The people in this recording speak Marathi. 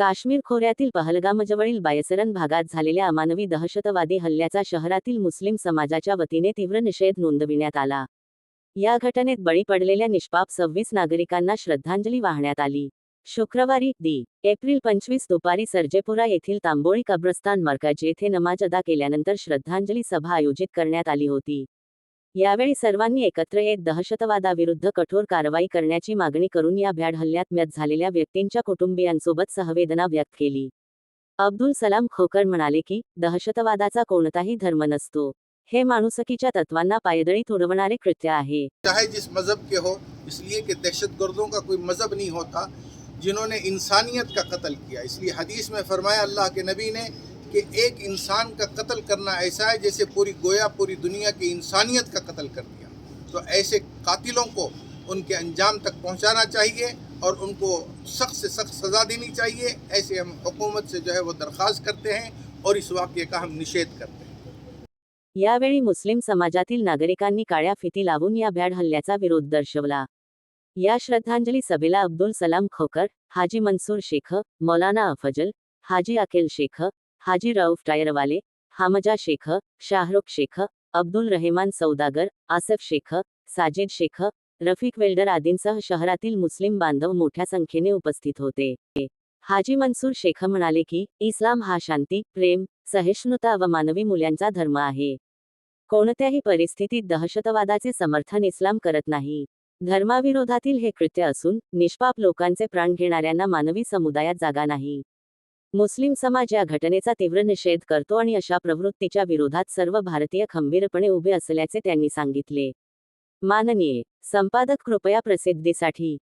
काश्मीर खोऱ्यातील पहलगामजवळील बायसरन भागात झालेल्या अमानवी दहशतवादी हल्ल्याचा शहरातील मुस्लिम समाजाच्या वतीने तीव्र निषेध नोंदविण्यात आला. या घटनेत बळी पडलेल्या निष्पाप सव्वीस नागरिकांना श्रद्धांजली वाहण्यात आली. शुक्रवारी दी एप्रिल पंचवीस दुपारी सर्जेपुरा येथील तांबोळी कब्रस्तान मरकज येथे नमाज अदा केल्यानंतर श्रद्धांजली सभा आयोजित करण्यात आली होती. यावेळी सर्वांनी एकत्र येत दहशतवादाविरुद्ध कठोर कारवाई करण्याची मागणी करून या भ्याड हल्ल्यात मत झालेल्या व्यक्तींच्या कुटुंबियांसोबत सहवेदना व्यक्त केली. अब्दुल सलाम खोकर म्हणाले की दहशतवादाचा कोणताही धर्म नसतो. हे माणुसकीच्या तत्वांना पायदळी तुडवणारे कृत्य आहे. चाहे जिस मज़हब के हो इसलिए कि दहशतगर्दों का कोई मज़हब नहीं होता जिन्होंने इंसानियत का कत्ल किया। इसलिए हदीस में फरमाया अल्लाह के नबी ने कि एक इंसान का कत्ल करना ऐसा है जैसे पूरी गोया, पूरी दुनिया की इंसानियत का कत्ल कर दिया। तो ऐसे कातिलों को उनके अंजाम तक पहुंचाना चाहिए और उनको सख्त से सख्त सज़ा देनी चाहिए। ऐसे हम हुकूमत से जो है वो दरख्वास्त करते हैं और इस वाक़े का हम निषेध करते हैं। यावेळी मुस्लिम समाजातील नागरिकांनी काळ्या फिती लावून या भ्याड हल्ल्याचा विरोध दर्शवला. या श्रद्धांजली सभेला अब्दुल सलाम खोकर हाजी मंसूर शेख, मौलाना अफजल, हाजी अकेल शेख हाजी रऊफ टायरवाले हामजा शेख शाहरुख शेख अब्दुल रहेमान सौदागर आसफ शेख साजिद शेख रफिक वेल्डर आदींसह शहरातील मुस्लिम बांधव मोठ्या संख्येने उपस्थित होते. हाजी मनसूर शेख म्हणाले की इस्लाम हा शांती प्रेम सहिष्णुता व मानवी मूल्यांचा धर्म आहे. कोणत्याही परिस्थितीत दहशतवादाचे समर्थन इस्लाम करत नाही. धर्माविरोधातील हे कृत्य असून निष्पाप लोकांचे प्राण घेणाऱ्यांना मानवी समुदायात जागा नाही. मुस्लिम समाज या घटनेचा तीव्र निषेध करतो आणि अशा प्रवृत्तीच्या विरोधात सर्व भारतीय खंबीरपणे उभे असल्याचे त्यांनी सांगितले. माननीय संपादक कृपया प्रसिद्धीसाठी